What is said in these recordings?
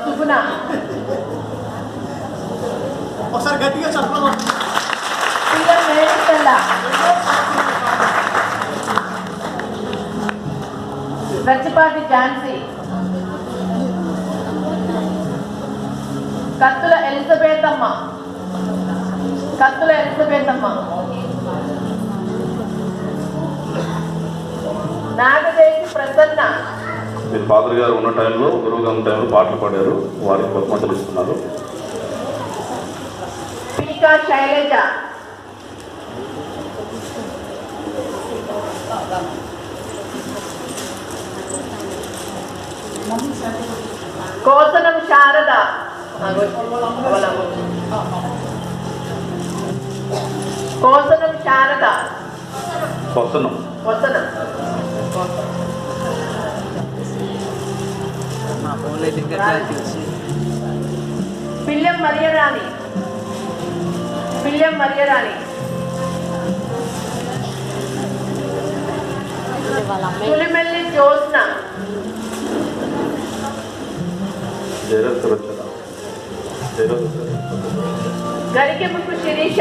సుగుణ ఒకసారి గట్టిగా చెప్పాలి రచ్చిపాటి ఝాన్సీ కత్తుల ఎలిజబెత్ అమ్మ కత్తుల ఎలిజబెత్ అమ్మ నాగదేవి ప్రసన్న మీరు ఫాదర్ గారు ఉన్న టైంలో గురువు గారు ఉన్న టైంలో పాటలు పాడారు. వారికి బహుమతులు ఇస్తున్నారు. శైలజ. కోసనం శారద. కోసనం శారద. వస్తున్నాం కోసనం. పిల్లం మరియరాణి. పిల్లం మరియరాణి. పులిమెల్లి జ్యోత్న గరికె ముక్కు శిరీష.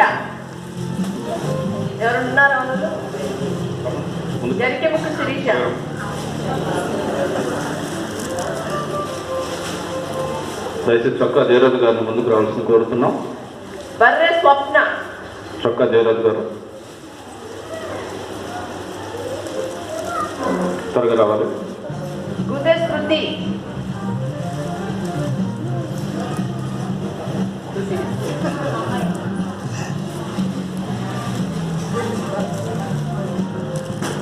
ఎవరున్నారు అవును? గరికె ముక్కు శిరీష. దయచేసి చొక్కా జయరాజ్ గారిని ముందుకు రావాల్సింది కోరుతున్నాం. బర్రె స్వప్న. చొక్కా జయరాజ్ గారు. త్వరగా రావాలి. గుదే శృతి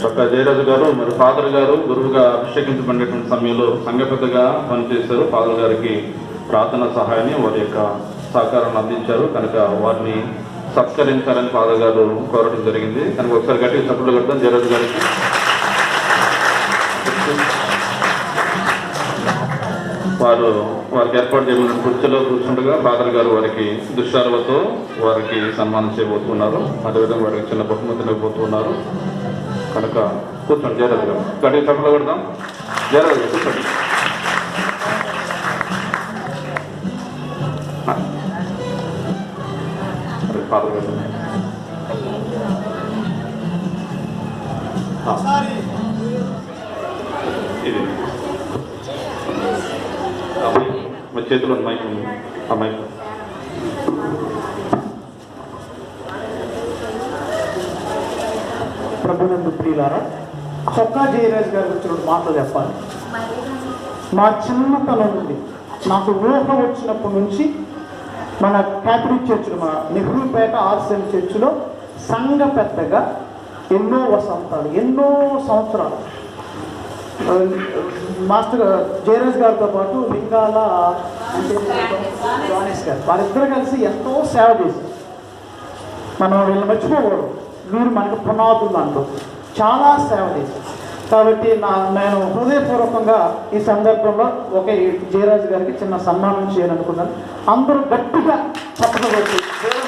చొక్కా జయరాజు గారు మరి ఫాదర్ గారు గురువుగా అభిషేకించబడినటువంటి సమయంలో సంఘ పెద్దగా పనిచేశారు. ఫాదర్ గారికి ప్రార్థన సహాయాన్ని వారి యొక్క సహకారాన్ని అందించారు. కనుక వారిని సత్కరించాలని ఫాదర్ గారు కోరడం జరిగింది. కనుక ఒకసారి గట్టి చప్పట్లు కొడతాం జయరాజు గారికి. వారు వారికి ఏర్పాటు చేయబడిన కుర్చీలో కూర్చుండగా ఫాదర్ గారు వారికి దుశ్శాలతో వారికి సన్మానం చేయబోతున్నారు. అదేవిధంగా వారికి చిన్న బహుమతులు ఇవ్వబోతున్నారు. కనుక కూర్చోండి జయరాజు గారు. గట్టి చప్పట్లు కడతాం జయరాజు కూర్చోండి. ఫాదర్ గారు ఇది మా చేతిలో మైక్ ఉంది ఆ మైక్ ప్రభునందు ప్రియులారా చొక్కా జయరాజ్ గారి గురించి రెండు మాటలు చెప్పాలి. మా చిన్నతనం నుండి నాకు ఊహ వచ్చినప్పటి నుంచి మన క్యాథలిక్ చర్చ్లో మన నెహ్రూపేట ఆర్సెల్ చర్చ్లో సంఘ పెద్దగా ఎన్నో వసంతాలు ఎన్నో సంవత్సరాలు. మాస్టర్ జయరాజ్ గారితో పాటు లింగాల అంటే జానేష్ గారు వారిద్దరు కలిసి ఎంతో సేవ చేశారు. మనం వీళ్ళు మర్చిపోకూడదు. వీరు మనకు పునాదులు అంటూ చాలా సేవ చేశారు. కాబట్టి నా నేను హృదయపూర్వకంగా ఈ సందర్భంలో ఒక జయరాజు గారికి చిన్న సన్మానం చేయాలనుకున్నాను. అందరూ గట్టిగా చెప్పవచ్చు రెండు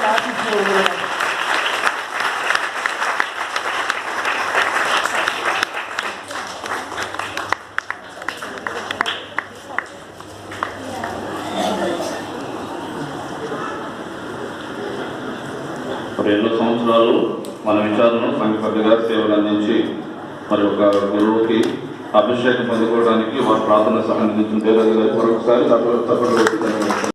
మరి ఎన్నో సంవత్సరాలు మన విచారణ సంఘ పెద్దగా సేవలు అందించి మరి ఒక గురువుకి అభిషేకం పొందుకోవడానికి వారు ప్రార్థన సహాయం అందించిన జయరాజు మరొకసారి తప్ప- తప్పకుండా